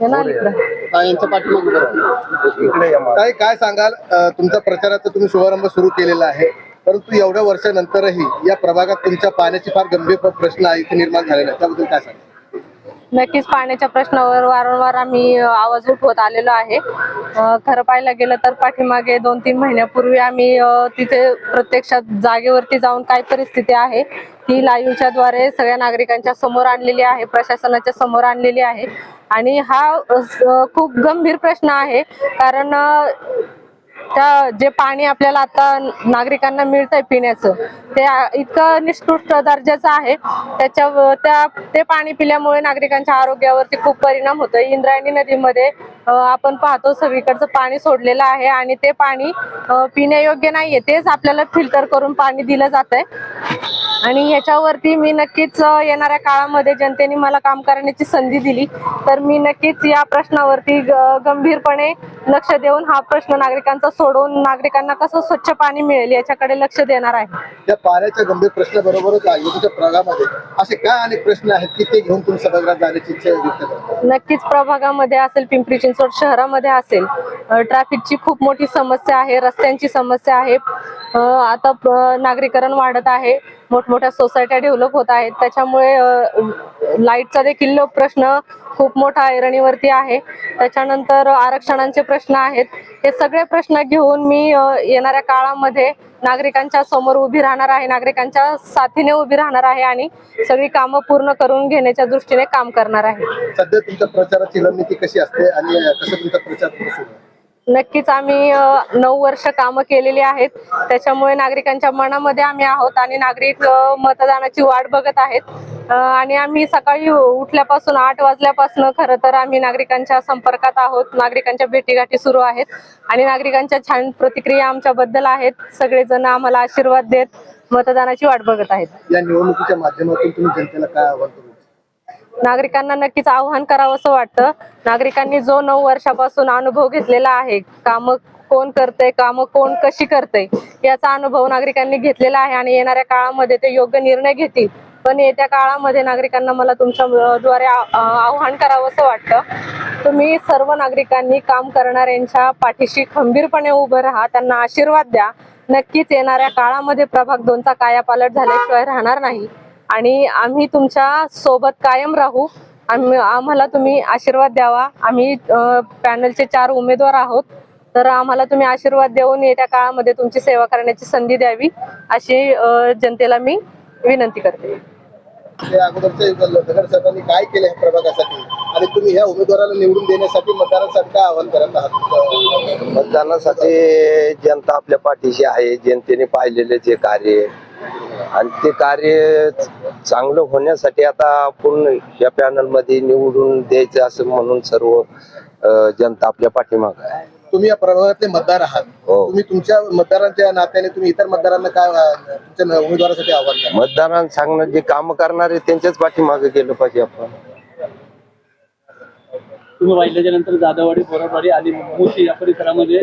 हे ना इकडं. यांच्या पाठीमागे काय काय सांगाल? अ, तुमचा प्रचाराचा तुम्ही शुभारंभ सुरू केलेला आहे परंतु एवढ्या वर्षानंतरही या प्रभागात तुमच्या पाण्याची फार गंभीर प्र- प्रश्न आहे इथे निर्माण झालेला आहे त्याबद्दल काय सांगाल? नक्कीच पाण्याच्या प्रश्नावर वारंवार आम्ही आवाज उठवत आलेलो आहे. खरं पाहायला गेलं तर पाठीमागे दोन तीन महिन्यापूर्वी आम्ही तिथे प्रत्यक्षात जागेवरती जाऊन काय परिस्थिती आहे ती लाईव्हच्या द्वारे सगळ्या नागरिकांच्या समोर आणलेली आहे प्रशासनाच्या समोर आणलेली आहे. आणि हा खूप गंभीर प्रश्न आहे. कारण त्या जे पाणी आपल्याला आता नागरिकांना मिळतंय पिण्याचं ते इतकं निष्कृष्ट दर्जाचं आहे. त्याच्या त्या ते पाणी पिल्यामुळे नागरिकांच्या आरोग्यावरती खूप परिणाम होतोय. इंद्रायणी नदीमध्ये आपण पाहतो सगळीकडचं पाणी सोडलेलं आहे आणि ते पाणी पिण्यायोग्य नाहीये. तेच आपल्याला फिल्टर करून पाणी दिलं जात आहे आणि ह्याच्यावरती मी नक्कीच येणाऱ्या काळामध्ये जनतेने मला काम करण्याची संधी दिली. तर मी नक्कीच या प्रश्नावरती गंभीरपणे लक्ष देऊन हा प्रश्न नागरिकांचा सोडवून नागरिकांना कसं स्वच्छ पाणी मिळेल याच्याकडे लक्ष देणार आहे. या पाण्याच्या गंभीर प्रश्नाबरोबरच युतीच्या प्रभागामध्ये असे काय अनेक प्रश्न आहेत की ते घेऊन तुम्ही सभागृहात जाण्याची इच्छा व्यक्त नक्कीच प्रभागामध्ये असेल पिंपरी चिंचवड शहरामध्ये असेल ट्रॅफिकची खूप मोठी समस्या आहे रस्त्यांची समस्या आहे. आता नागरीकरण वाढत आहे. मोठमोठ्या सोसायट्या डेव्हलप होत आहेत. त्याच्यामुळे लाईटचा देखील प्रश्न खूप मोठा ऐरणीवरती आहे. त्याच्यानंतर आरक्षणांचे प्रश्न आहेत. हे सगळे प्रश्न घेऊन मी येणाऱ्या काळामध्ये नागरिकांच्या समोर उभी राहणार आहे नागरिकांच्या साथीने उभी राहणार आहे आणि सगळी कामं पूर्ण करून घेण्याच्या दृष्टीने काम करणार आहे. सध्या तुमच्या प्रचाराची रणनीती कशी असते आणि कसं तुमचा प्रचार आहे नक्कीच आम्ही नऊ वर्ष कामं केलेली आहेत. त्याच्यामुळे नागरिकांच्या मनामध्ये आम्ही आहोत आणि नागरिक मतदानाची वाट बघत आहेत. आणि आम्ही सकाळी उठल्यापासून आठ वाजल्यापासून खरं तर आम्ही नागरिकांच्या संपर्कात आहोत. नागरिकांच्या भेटीगाठी सुरू आहेत. आणि नागरिकांच्या छान प्रतिक्रिया आमच्याबद्दल आहेत. सगळेजण आम्हाला आशीर्वाद देत मतदानाची वाट बघत आहेत. या निवडणुकीच्या माध्यमातून तुम्ही जनतेला काय आव्हान नागरिकांना नक्कीच आव्हान करावं असं वाटतं. नागरिकांनी जो नऊ वर्षापासून अनुभव घेतलेला आहे काम कोण करतंय काम कोण कशी करतंय याचा अनुभव नागरिकांनी घेतलेला आहे आणि येणाऱ्या काळामध्ये ते योग्य निर्णय घेतील. पण येत्या काळामध्ये नागरिकांना मला तुमच्या द्वारे आव्हान करावं असं वाटतं. तुम्ही सर्व नागरिकांनी काम करणाऱ्यांच्या पाठीशी खंबीरपणे उभं राहा त्यांना आशीर्वाद द्या. नक्कीच येणाऱ्या काळामध्ये प्रभाग दोनचा कायापालट झाल्याशिवाय राहणार नाही. आणि आम्ही तुमच्यासोबत कायम राहू. आम्ही आम्हाला तुम्ही आशीर्वाद द्यावा. आम्ही पॅनलचे चार उमेदवार आहोत. तर आम्हाला तुम्ही आशीर्वाद देऊन येत्या काळामध्ये तुमची सेवा करण्याची संधी द्यावी अशी जनतेला मी विनंती करते. नगरसेवकांनी काय केलं ह्या प्रभागासाठी? आणि तुम्ही ह्या उमेदवाराला निवडून देण्यासाठी मतदारांसाठी काय आवाहन करत आहात? मतदानासाठी जनता आपल्या पाठीशी आहे. जनतेने पाहिलेले जे कार्य आणि ते कार्य चांगलं होण्यासाठी आता आपण या पॅनलमध्ये निवडून द्यायचं असं म्हणून सर्व जनता आपल्या पाठीमाग आहे. तुम्ही या प्रभागातले मतदार आहात. हो. तुम्ही तुमच्या मतदारांच्या नात्याने तुम्ही इतर मतदारांना काय तुमच्या उमेदवारासाठी आव्हान करा मतदारांना सांगणं जे काम करणारे त्यांच्याच पाठीमागे गेलं पाहिजे आपण. तुम्ही वाहिल्याच्या नंतर जाधववाडी बोराडवाडी आणि मोशी या परिसरामध्ये